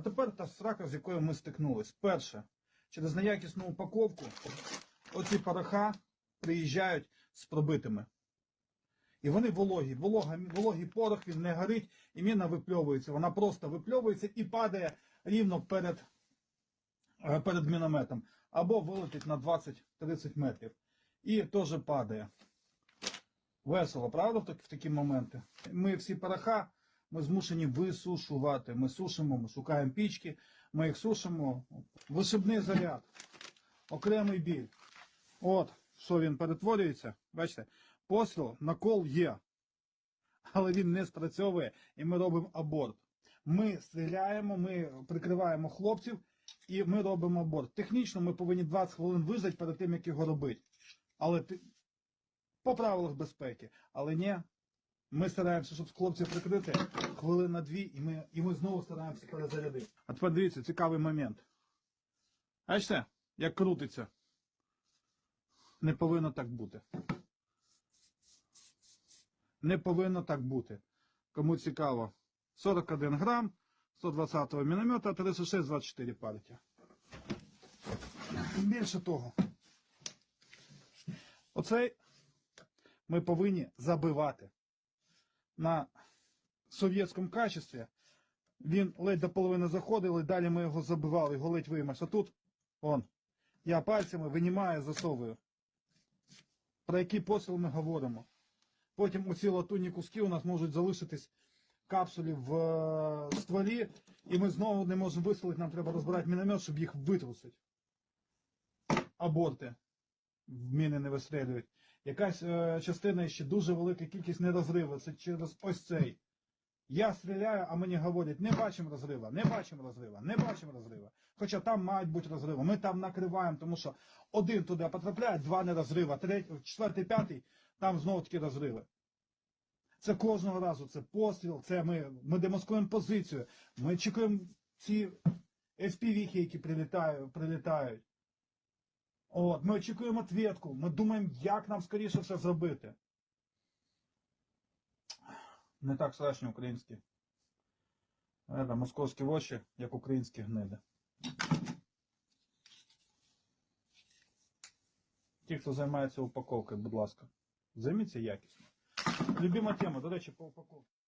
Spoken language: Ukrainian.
А тепер та срака, з якою ми стикнулись. Перше, через неякісну упаковку оці пороха приїжджають з пробитими. І вони вологі. Волога, вологий порох, він не горить, і міна випльовується. Вона просто випльовується і падає рівно перед, е, перед мінометом. Або вилетить на 20-30 метрів. І теж падає. Весело, правда, в такі моменти? Ми всі пороха ми змушені висушувати. Ми сушимо, ми шукаємо пічки, ми їх сушимо. Вишибний заряд, окремий біль. От, що він перетворюється. Бачите, постріл, накол є, але він не спрацьовує, і ми робимо аборт. Ми стріляємо, ми прикриваємо хлопців і ми робимо аборт. Технічно ми повинні 20 хвилин вижити перед тим, як його робити. Але по правилах безпеки. Але ні, ми стараємося, щоб хлопців прикрити хвилин на дві, і ми, і ми знову стараємося перезарядити. А тепер дивіться, цікавий момент. Бачите, як крутиться. Не повинно так бути. Не повинно так бути. Кому цікаво, 41 грам, 120-го міномета, 36-24 партія. Більше того, оцей ми повинні забивати. На совєтському качестві він ледь до половини заходив, і далі ми його забивали, його ледь виймеш. А тут, он, я пальцями винімаю, засовую. Про який посил ми говоримо. Потім оці латунні куски у нас можуть залишитись капсулі в е, стволі, і ми знову не можемо виставити, нам треба розбирати міномет, щоб їх витрусити. Аборти в міни не вистрілюють. Якась е, частина ще дуже велика кількість не розриву. Це через ось цей. Я стріляю, а мені говорять, не бачимо розрива, не бачимо розрива, не бачимо розрива. Хоча там мають бути розриви. Ми там накриваємо, тому що один туди потрапляє, два не розрива, третій, четвертий, п'ятий, там знову такі розриви. Це кожного разу, це постріл, це ми, ми демаскуємо позицію, ми чекаємо ці FPV, які прилітають, прилітають. От, ми очікуємо ответку, ми думаємо, як нам скоріше все зробити. Не так страшно українські. Е, московські воші, як українські гниди. Ті, хто займається упаковкою, будь ласка, займіться якісно. Любима тема, до речі, по упаковці.